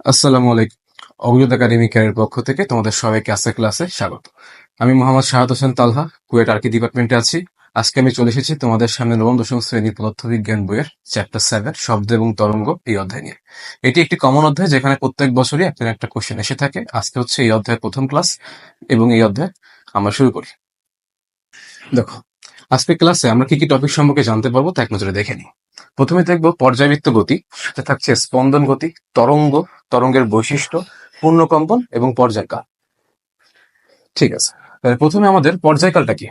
আসসালামু আলাইকুম। অগ্রত একাডেমিকের পক্ষ থেকে তোমাদের সবাইকে আজকের ক্লাসে স্বাগত। আমি মোহাম্মদ শাহাদ হোসেন তালহা, কুয়েট আর্কি ডিপার্টমেন্টে আছি। আজকে আমি চলে এসেছি তোমাদের সামনে নবম, দশম শ্রেণির পদার্থবিজ্ঞান বইয়ের চ্যাপ্টার সেভেন, শব্দ এবং তরঙ্গ এই অধ্যায় নিয়ে। এটি একটি কমন অধ্যায় যেখানে প্রত্যেক বছরই একটা একটা কোশ্চেন এসে থাকে। আজকে হচ্ছে এই অধ্যায়ের প্রথম ক্লাস এবং এই অধ্যায় আমরা শুরু করি। দেখো আজকে ক্লাসে আমরা কি কি টপিক সম্পর্কে জানতে পারব তা এক নজরে দেখে নিই। প্রথমে দেখব পর্যাবৃত্ত গতি এটা থাকছে স্পন্দন গতি, তরঙ্গ, তরঙ্গের বৈশিষ্ট্য, পূর্ণকম্পন এবং পর্যায়কাল। ঠিক আছে প্রথমে আমাদের পর্যায়কালটা কি?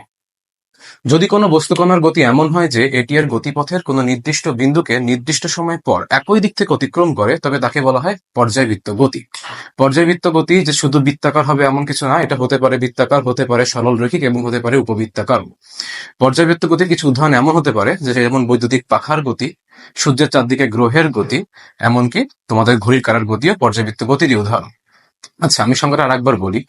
যদি কোনো বস্তুকণার গতি এমন হয় যে এটি এর গতিপথের কোনো নির্দিষ্ট বিন্দুকে নির্দিষ্ট সময় পর একই দিক থেকে অতিক্রম করে, তবে তাকে বলা হয় পর্যায়বৃত্ত গতি। পর্যায়বৃত্ত গতি যে শুধু বৃত্তাকার হবে এমন কিছু না, এটা হতে পারে বৃত্তাকার, হতে পারে সরল রৈখিক এবং হতে পারে উপবৃত্তাকার। পর্যায়বৃত্ত গতির কিছু উদাহরণ এমন হতে পারে, যে যেমন বৈদ্যুতিক পাখার গতি, সূর্যের চারদিকে গ্রহের গতি, এমনকি তোমাদের ঘড়ির কারার গতিও পর্যাবৃত্ত গতিরই উদাহরণ। আচ্ছা আমি সংজ্ঞাটা আরেকবার বলি।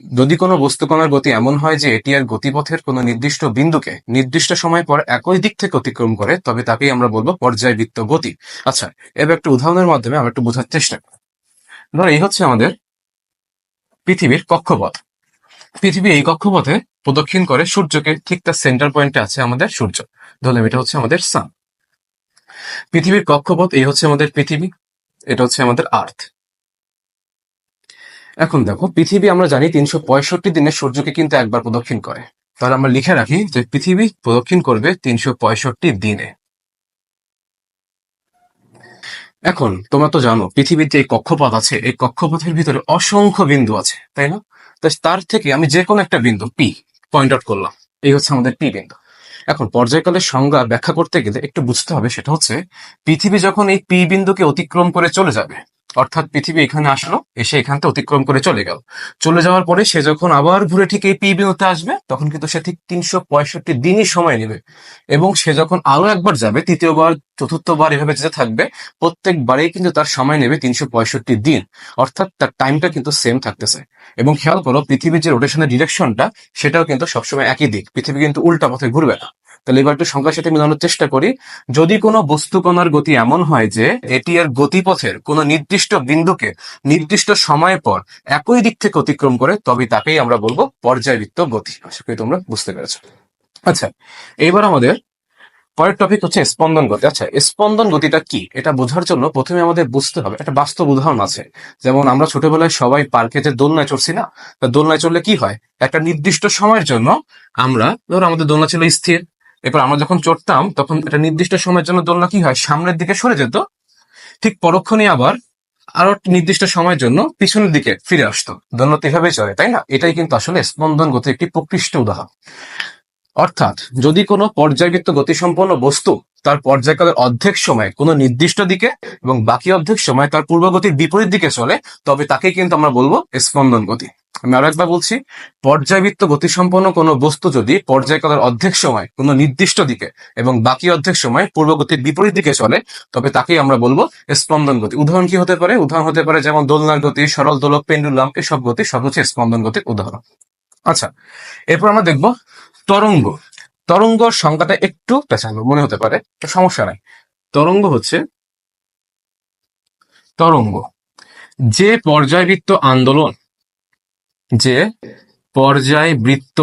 যদি কোনো বস্তুকণার গতি এমন হয় যে এটি আর গতিপথের কোনো নির্দিষ্ট বিন্দুকে নির্দিষ্ট সময় পর একই দিক থেকে অতিক্রম করে, তবে তাকেই আমরা বলব পর্যায়বৃত্ত গতি। আচ্ছা এবার একটু উদাহরণের মাধ্যমে আমরা একটু বোঝার চেষ্টা করি। ধরো, এই হচ্ছে আমাদের পৃথিবীর কক্ষপথ। পৃথিবী এই কক্ষপথে প্রদক্ষিণ করে সূর্যকে ঠিক তার সেন্টার পয়েন্টে আছে আমাদের সূর্য। ধরলাম, এটা হচ্ছে আমাদের সান পৃথিবীর কক্ষপথ, এই হচ্ছে আমাদের পৃথিবী, এটা হচ্ছে আমাদের আর্থ এখন দেখো, পৃথিবী আমরা জানি তিনশো পঁয়ষট্টি দিনে সূর্যকে কিন্তু একবার প্রদক্ষিণ করে। তাহলে আমরা লিখে রাখি যে পৃথিবী প্রদক্ষিণ করবে তিনশো পঁয়ষট্টি দিনে। এখন তোমরা তো জানো, পৃথিবীর যে কক্ষপথ আছে, এই কক্ষপথের ভিতরে অসংখ্য বিন্দু আছে, তাই না? তো তার থেকে আমি যে কোনো একটা বিন্দু পি পয়েন্ট আউট করলাম। এই হচ্ছে আমাদের পি বিন্দু। এখন পর্যায়কালের সংজ্ঞা ব্যাখ্যা করতে গেলে একটু বুঝতে হবে, সেটা হচ্ছে, পৃথিবী যখন এই পি বিন্দুকে অতিক্রম করে চলে যাবে অর্থাৎ পৃথিবী এখানে আসলো, এসে এখান থেকে অতিক্রম করে চলে গেল। চলে যাওয়ার পরে সে যখন আবার ঘুরে ঠিক এই পি বিন্দুতে আসবে, তখন কিন্তু সে ঠিক তিনশো পঁয়ষট্টি দিনই সময় নেবে। এবং সে যখন আরও একবার যাবে, তৃতীয়বার, চতুর্থবার এভাবে যেতে থাকবে, প্রত্যেকবারেই কিন্তু তার সময় নেবে তিনশো পঁয়ষট্টি দিন। অর্থাৎ তার টাইমটা কিন্তু সেম থাকতেছে। এবং খেয়াল করো, পৃথিবীর যে রোটেশনের ডিরেকশনটা সেটাও কিন্তু সবসময় একই দিক। পৃথিবী কিন্তু উল্টা পথে ঘুরবে না। তাহলে এবার একটু সংখ্যার সাথে মিলানোর চেষ্টা করি। যদি কোনো বস্তুকণার গতি এমন হয় যে এটি এর গতিপথের কোনো নির্দিষ্ট বিন্দুকে নির্দিষ্ট সময় পর একই দিক থেকে অতিক্রম করে, তবে তাকেই আমরা বলব পর্যায়বৃত্ত গতি। আশা করি তোমরা বুঝতে পেরেছ। আচ্ছা এইবার আমাদের পরের টপিক হচ্ছে স্পন্দন গতি। আচ্ছা স্পন্দন গতিটা কি? এটা বোঝার জন্য প্রথমে আমাদের বুঝতে হবে। একটা বাস্তব উদাহরণ আছে। যেমন আমরা ছোটবেলায় সবাই পার্কে যে দোলনায় চড়ছি না, তা দোলনায় চড়লে কি হয়? একটা নির্দিষ্ট সময়ের জন্য আমরা, ধরো আমাদের দোলনা ছিল স্থির এরপর আমরা যখন চড়তাম, তখন একটা নির্দিষ্ট সময়ের জন্য দোলনা কি হয়? সামনের দিকে সরে যেত। ঠিক পরক্ষণে আবার আরও নির্দিষ্ট সময়ের জন্য পিছনের দিকে ফিরে আসতো। দোলনা এভাবেই চলে, তাই না? এটাই কিন্তু আসলে স্পন্দন গতির একটি প্রকৃষ্ট উদাহরণ। অর্থাৎ যদি কোনো পর্যায়বৃত্ত গতিসম্পন্ন বস্তু তার পর্যায়কালের অর্ধেক সময় কোনো নির্দিষ্ট দিকে এবং বাকি অর্ধেক সময় তার পূর্বগতির বিপরীত দিকে চলে, তবে তাকে কিন্তু আমরা বলব স্পন্দন গতি আমি আরও একবার বলছি, পর্যায়বৃত্ত গতিসম্পন্ন কোনো বস্তু যদি পর্যায়কালের অর্ধেক সময় কোনো নির্দিষ্ট দিকে এবং বাকি অর্ধেক সময় পূর্বগতির বিপরীত দিকে চলে, তবে তাকেই আমরা বলব স্পন্দন গতি। উদাহরণ কি হতে পারে? উদাহরণ হতে পারে যেমন দোলনার গতি, সরল দোলক পেন্ডুলাম এসব গতি, সব হচ্ছে স্পন্দন গতির উদাহরণ। আচ্ছা এরপর আমরা দেখব তরঙ্গ। তরঙ্গ সংখ্যাটা একটু পেঁচানো মনে হতে পারে সমস্যা নাই। তরঙ্গ হচ্ছে তরঙ্গ। যে পর্যায়বৃত্ত আন্দোলন যে পর্যায়বৃত্ত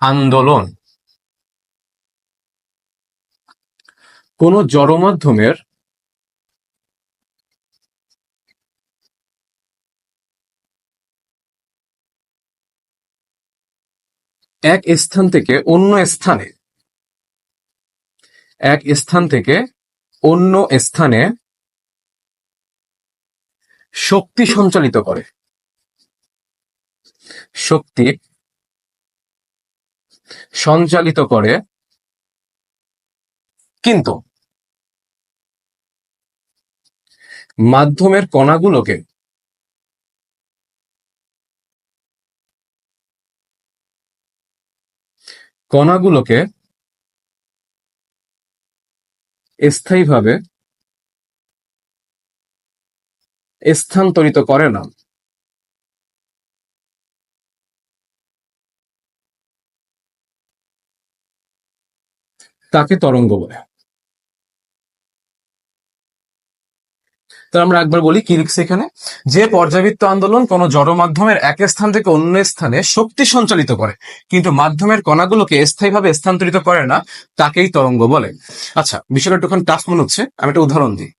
আন্দোলন। কোন জড় মাধ্যমের এক স্থান থেকে অন্য স্থানে, এক স্থান থেকে অন্য স্থানে শক্তি সঞ্চালিত করে। শক্তি সঞ্চালিত করে। কিন্তু মাধ্যমের কণাগুলোকে কণাগুলোকে স্থায়ীভাবে স্থানান্তরিত করে না। তাকে তরঙ্গ বলে। তাহলে আমরা একবার বলি কি লিখছে এখানে? যে পর্যাবৃত্ত আন্দোলন কোনো জড় মাধ্যমের এক স্থান থেকে অন্য স্থানে শক্তি সঞ্চালিত করে, কিন্তু মাধ্যমের কণাগুলোকে স্থায়ীভাবে স্থানান্তরিত করে না, তাকেই তরঙ্গ বলে। আচ্ছা বিষয়টা একটুখানি টাফ মনে হচ্ছে। আমি একটা উদাহরণ দিই।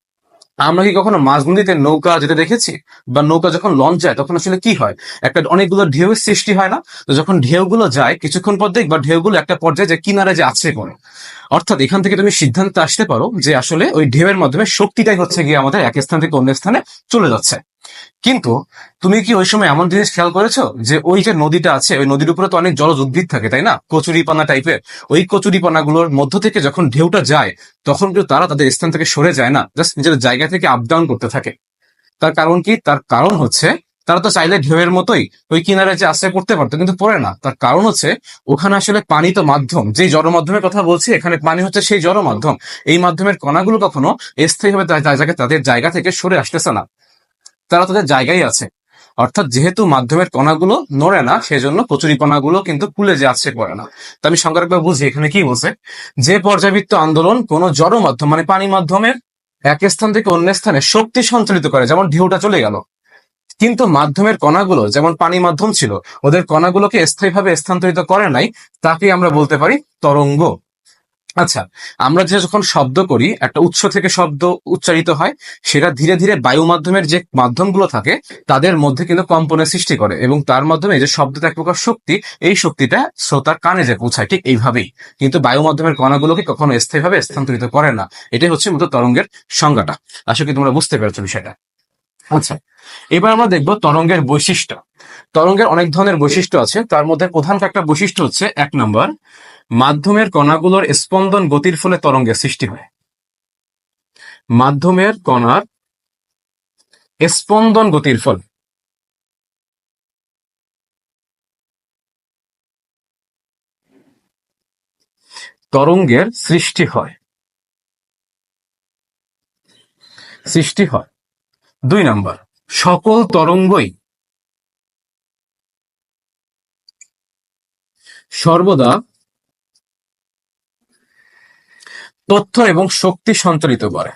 আমরা কি কখনো মাঝ নদীতে নৌকা যেতে দেখেছি? বা নৌকা যখন লঞ্চ যায়, তখন আসলে কি হয়? একটা অনেকগুলো ঢেউয়ের সৃষ্টি হয় না? তো যখন ঢেউগুলো যায়, কিছুক্ষণ পর দেখবা ঢেউগুলো একটা পর্যায়ে যে কিনারে যে আছড়ে পড়ে অর্থাৎ এখান থেকে তুমি সিদ্ধান্তে আসতে পারো যে আসলে ওই ঢেউয়ের মাধ্যমে শক্তিটাই হচ্ছে গিয়ে আমাদের এক স্থান থেকে অন্য স্থানে চলে যাচ্ছে। কিন্তু তুমি কি ওই সময় এমন জিনিস খেয়াল করেছ যে ওই যে নদীটা আছে, ওই নদীর উপরে তো অনেক জলজ উদ্ভিদ থাকে, তাই না? কচুরিপানা টাইপের ওই কচুরিপানাগুলোর মধ্য থেকে যখন ঢেউটা যায়, তখন কিন্তু তারা তাদের স্থান থেকে সরে যায় না জাস্ট নিজের জায়গা থেকে আপ ডাউন করতে থাকে। তার কারণ কি? তার কারণ হচ্ছে তারা তো চাইলে ঢেউয়ের মতোই ওই কিনারে যে আশ্রয় করতে পারতো, কিন্তু পড়ে না। তার কারণ হচ্ছে ওখানে আসলে পানি তো মাধ্যম। যে জড় মাধ্যমের কথা বলছি, এখানে পানি হচ্ছে সেই জড় মাধ্যম এই মাধ্যমের কণাগুলো কখনো স্থায়ীভাবে তাদের জায়গা থেকে সরে আসতেছে না। তারা তাদের জায়গায় আছে। অর্থাৎ যেহেতু মাধ্যমের কণাগুলো নড়ে না, সেজন্য কচুরি কণাগুলো কিন্তু কুলে যে আছে পড়ে না। তো আমি সংজ্ঞাটা বুঝি, এখানে কি বলছে? যে পর্যাবৃত্ত আন্দোলন কোনো জড় মাধ্যম মানে পানি মাধ্যমের এক স্থান থেকে অন্য স্থানে শক্তি সঞ্চালিত করে, যেমন ঢেউটা চলে গেল। কিন্তু মাধ্যমের কণাগুলো যেমন পানি মাধ্যম ছিল, ওদের কণাগুলোকে স্থায়ীভাবে স্থানান্তরিত করে নাই তাকে আমরা বলতে পারি তরঙ্গ। আচ্ছা আমরা যে যখন শব্দ করি, একটা উৎস থেকে শব্দ উচ্চারিত হয়, সেটা ধীরে ধীরে বায়ু মাধ্যমের যে মাধ্যমগুলো থাকে, তাদের মধ্যে কিন্তু কম্পনের সৃষ্টি করে এবং তার মাধ্যমে যে শব্দটা এক প্রকার শক্তি, এই শক্তিটা শ্রোতার কানে যে পৌঁছায়, ঠিক এইভাবেই। কিন্তু বায়ু মাধ্যমের কণাগুলোকে কখনো স্থায়ীভাবে স্থানান্তরিত করে না। এটাই হচ্ছে মূলত তরঙ্গের সংজ্ঞাটা। আশা করি তোমরা বুঝতে পেরেছ বিষয়টা। আচ্ছা এবার আমরা দেখব তরঙ্গের বৈশিষ্ট্য। তরঙ্গের অনেক ধরনের বৈশিষ্ট্য আছে, তার মধ্যে প্রধান একটা বৈশিষ্ট্য হচ্ছে এক নম্বর মাধ্যমের কণাগুলোর স্পন্দন গতির ফলে তরঙ্গের সৃষ্টি হয়। মাধ্যমের কণার স্পন্দন গতির ফলে। তরঙ্গের সৃষ্টি হয়। সৃষ্টি হয়। দুই নাম্বার, সকল তরঙ্গই সর্বদা তথ্য এবং শক্তি সঞ্চালিত করে।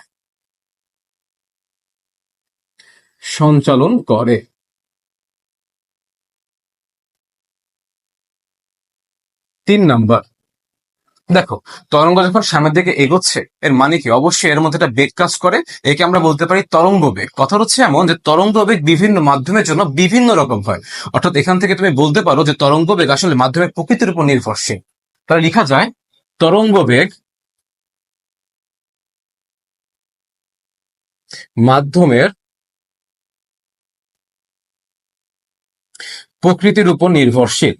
সঞ্চালন করে। তিন নাম্বার। দেখো, তরঙ্গ যখন সামনের দিকে এগোচ্ছে, এর মানে কি? অবশ্যই এর মধ্যে একটা বেগ কাজ করে। একে আমরা বলতে পারি তরঙ্গ বেগ। কথা হচ্ছে এমন যে তরঙ্গ বেগ বিভিন্ন মাধ্যমের জন্য বিভিন্ন রকম হয়। অর্থাৎ এখান থেকে তুমি বলতে পারো যে তরঙ্গ বেগ আসলে মাধ্যমের প্রকৃতির উপর নির্ভরশীল। তাহলে লেখা যায়, তরঙ্গ বেগ মাধ্যমের প্রকৃতির উপর নির্ভরশীল।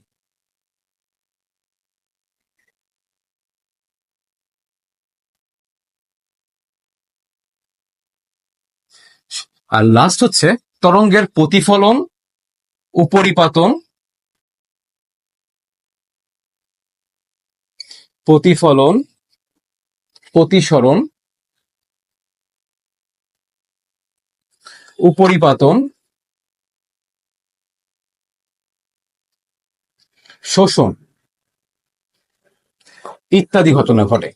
আর লাস্ট হচ্ছে তরঙ্গের প্রতিফলন উপরিপাতন প্রতিফলন প্রতিসরণ উপরিপাতন শোষণ ইত্যাদি ঘটনা ঘটে।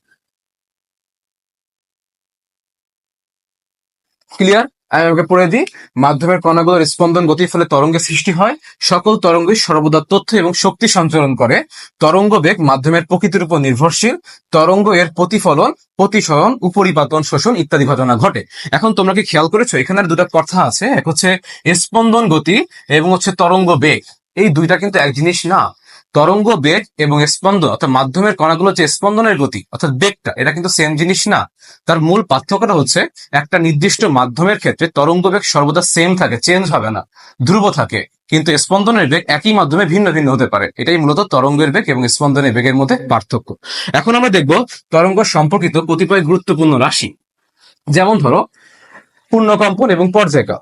ক্লিয়ার আমি আমাকে পড়ে দিই। মাধ্যমের কণাগুলোর স্পন্দন গতির ফলে তরঙ্গের সৃষ্টি হয়। সকল তরঙ্গই সর্বদা তথ্য এবং শক্তি সঞ্চালন করে। তরঙ্গ বেগ মাধ্যমের প্রকৃতির উপর নির্ভরশীল। তরঙ্গ এর প্রতিফলন, প্রতিসরণ, উপরিপাতন, শোষণ ইত্যাদি ঘটনা ঘটে। এখন তোমরা কি খেয়াল করেছ? এখানে দুটো কথা আছে। এক হচ্ছে স্পন্দন গতি এবং হচ্ছে তরঙ্গ বেগ। এই দুইটা কিন্তু এক জিনিস না। তরঙ্গ বেগ এবং স্পন্দন, অর্থাৎ মাধ্যমের কণাগুলো যে স্পন্দনের গতি, অর্থাৎ বেগটা, এটা কিন্তু সেম জিনিস না। তার মূল পার্থক্যটা হচ্ছে একটা নির্দিষ্ট মাধ্যমের ক্ষেত্রে তরঙ্গ বেগ সর্বদা সেম থাকে চেঞ্জ হবে না, ধ্রুব থাকে। কিন্তু স্পন্দনের বেগ একই মাধ্যমে ভিন্ন ভিন্ন হতে পারে। এটাই মূলত তরঙ্গের বেগ এবং স্পন্দনের বেগের মধ্যে পার্থক্য। এখন আমরা দেখব তরঙ্গ সম্পর্কিত কতিপয় গুরুত্বপূর্ণ রাশি। যেমন ধরো, পূর্ণকম্পন এবং পর্যায়কাল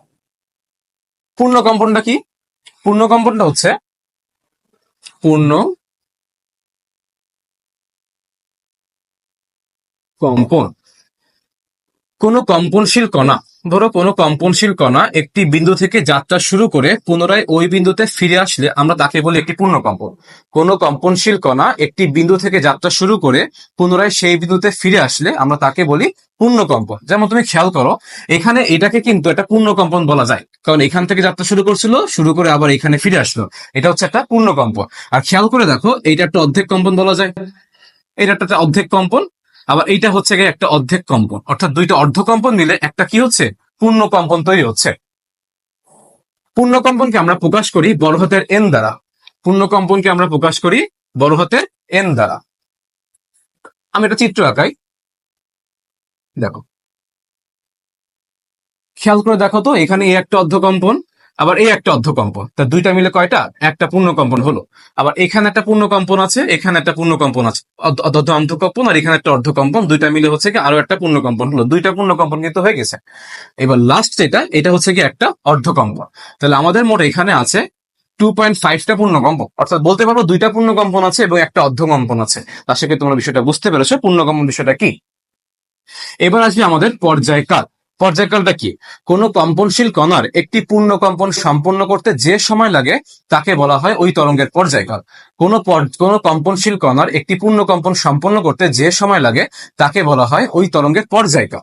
পূর্ণকম্পনটা কি? পূর্ণকম্পনটা হচ্ছে পূর্ণ কম্পন। কোন কম্পনশীল কণা ধরো কোনো কম্পনশীল কণা একটি বিন্দু থেকে যাত্রা শুরু করে পুনরায় ওই বিন্দুতে ফিরে আসলে আমরা তাকে বলি একটি পূর্ণ কম্পন। কোনো কম্পনশীল কণা একটি বিন্দু থেকে যাত্রা শুরু করে পুনরায় সেই বিন্দুতে ফিরে আসলে আমরা তাকে বলি পূর্ণ কম্পন। যেমন তুমি খেয়াল করো, এখানে এটাকে কিন্তু একটা পূর্ণ কম্পন বলা যায়। কারণ এখান থেকে যাত্রা শুরু করছিল, শুরু করে আবার এখানে ফিরে আসলো। এটা হচ্ছে একটা পূর্ণ কম্পন। আর খেয়াল করে দেখো এটা একটা অর্ধেক কম্পন বলা যায়। এটা একটা অর্ধেক কম্পন। আবার এইটা হচ্ছে গিয়ে একটা অর্ধেক কম্পন। অর্থাৎ দুইটা অর্ধ কম্পন একটা কি হচ্ছে? পূর্ণ কম্পন তৈরি হচ্ছে। পূর্ণ কম্পনকে আমরা প্রকাশ করি বড় হাতের এন দ্বারা। পূর্ণ কম্পনকে আমরা প্রকাশ করি বড় হাতের এন দ্বারা। আমি একটা চিত্র আঁকাই। দেখো। খেয়াল করে দেখো তো, এখানে এই একটা অর্ধকম্পন আবার এই একটা অর্ধকম্পন। তা দুইটা মিলে কয়টা? একটা পূর্ণকম্পন হলো। আবার এখানে একটা পূর্ণকম্পন আছে, এখানে একটা পূর্ণকম্পন আছে। অর্ধ- অর্ধ অর্ধকম্পন আর এখানে একটা অর্ধকম্পন, দুইটা মিলে হচ্ছে কি আরও একটা পূর্ণকম্পন হলো। দুইটা পূর্ণ কম্পন কিন্তু হয়ে গেছে। এবার লাস্ট যেটা, এটা হচ্ছে কি একটা অর্ধকম্পন। তাহলে আমাদের মোট এখানে আছে টু পয়েন্ট ফাইভটা পূর্ণকম্পন। অর্থাৎ বলতে পারব দুইটা পূর্ণকম্পন আছে এবং একটা অর্ধকম্পন আছে। তার করি তোমরা বিষয়টা বুঝতে পেরেছ। পূর্ণকম্পন বিষয়টা কি? এবার আসবে আমাদের পর্যায়কাল। পর্যায়কালটা কি? কোন কম্পনশীল কণার একটি পূর্ণ কম্পন সম্পন্ন করতে যে সময় লাগে, তাকে বলা হয় ওই তরঙ্গের পর্যায়কাল। কোন কোন কম্পনশীল কণার একটি পূর্ণ কম্পন সম্পন্ন করতে যে সময় লাগে, তাকে বলা হয় ওই তরঙ্গের পর্যায়কাল।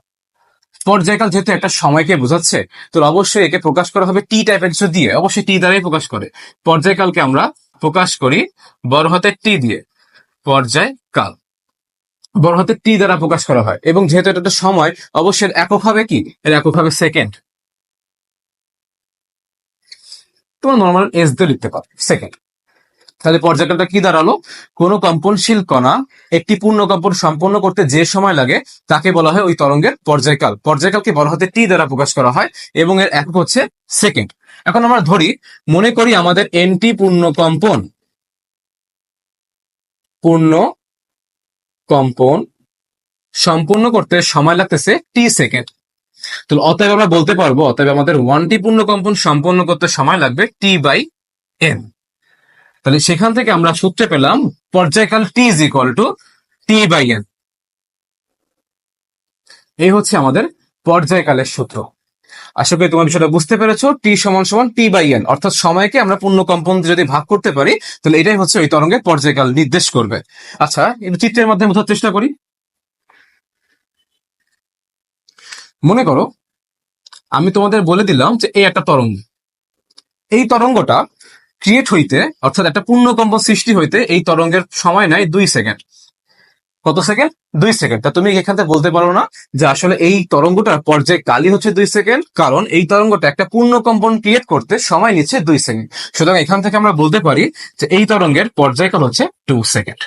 পর্যায়কাল যেহেতু একটা সময়কে বোঝাচ্ছে, তো অবশ্যই একে প্রকাশ করা হবে টি টাইপের কিছু দিয়ে। অবশ্যই টি দ্বারাই প্রকাশ করে। পর্যায়কালকে আমরা প্রকাশ করি বড় হাতের টি দিয়ে। পর্যায়কাল। বড় হাতের টি দ্বারা প্রকাশ করা হয়। এবং যেহেতু এটা সময়, অবশ্যই একক হবে কি? এর একক হবে সেকেন্ড। তোমরা নর্মাল এস দিয়ে লিখতে পারো, সেকেন্ড। তাহলে পর্যায়কালটা কি দাঁড়াল? কোন কম্পনশীল কণা একটি পূর্ণ কম্পন সম্পন্ন করতে যে সময় লাগে, তাকে বলা হয় ওই তরঙ্গের পর্যায়কাল। পর্যায়কালকে বড় হাতে টি দ্বারা প্রকাশ করা হয়, এবং এর একক হচ্ছে সেকেন্ড। এখন আমরা ধরি, মনে করি আমাদের এনটি পূর্ণ কম্পন, পূর্ণ কম্পন সম্পূর্ণ করতে সময় লাগতেছে টি সেকেন্ড তো অতএব আমরা বলতে পারব, অতএব আমাদের ওয়ান টি পূর্ণ কম্পন সম্পন্ন করতে সময় লাগবে টি বাই এন তাহলে সেখান থেকে আমরা সূত্রে পেলাম, পর্যায়কাল T is equal to T by N এই হচ্ছে আমাদের পর্যায়কালের সূত্র। আশা করি তোমার বিষয়টা বুঝতে পেরেছ, টি সমান সমান টি বাই এন, অর্থাৎ সময়কে আমরা পূর্ণ কম্পন যদি ভাগ করতে পারি, তাহলে এটাই হচ্ছে ওই তরঙ্গের পর্যায়কাল নির্দেশ করবে। আচ্ছা একটু চিত্রের মাধ্যমে বোঝার চেষ্টা করি। মনে করো, আমি তোমাদের বলে দিলাম যে এই একটা তরঙ্গ। এই তরঙ্গটা ক্রিয়েট হইতে, অর্থাৎ একটা পূর্ণকম্পন সৃষ্টি হইতে এই তরঙ্গের সময় নেয় দুই সেকেন্ড। কত সেকেন্ড দুই সেকেন্ড তা তুমি এখান থেকে বলতে পারো না যে আসলে এই তরঙ্গটার পর্যায় কালই হচ্ছে দুই সেকেন্ড কারণ এই তরঙ্গটা একটা পূর্ণ কম্পন ক্রিয়েট করতে সময় নিচ্ছে দুই সেকেন্ড সুতরাং এখান থেকে আমরা বলতে পারি যে এই তরঙ্গের পর্যায়কাল হচ্ছে টু সেকেন্ড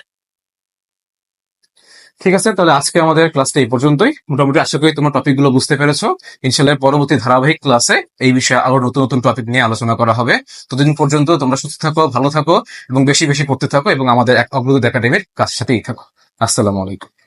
ঠিক আছে, তাহলে আজকে আমাদের ক্লাসটা এই পর্যন্তই। মোটামুটি আশা করি তোমার টপিকগুলো বুঝতে পেরেছ। ইনশাল্লাহ পরবর্তী ধারাবাহিক ক্লাসে এই বিষয়ে আরও নতুন নতুন টপিক নিয়ে আলোচনা করা হবে। ততদিন পর্যন্ত তোমরা সুস্থ থাকো, ভালো থাকো এবং বেশি বেশি পড়তে থাকো এবং আমাদের এক অগ্রগতি একাডেমির কাছ সাথেই থাকো। আসসালামু আলাইকুম।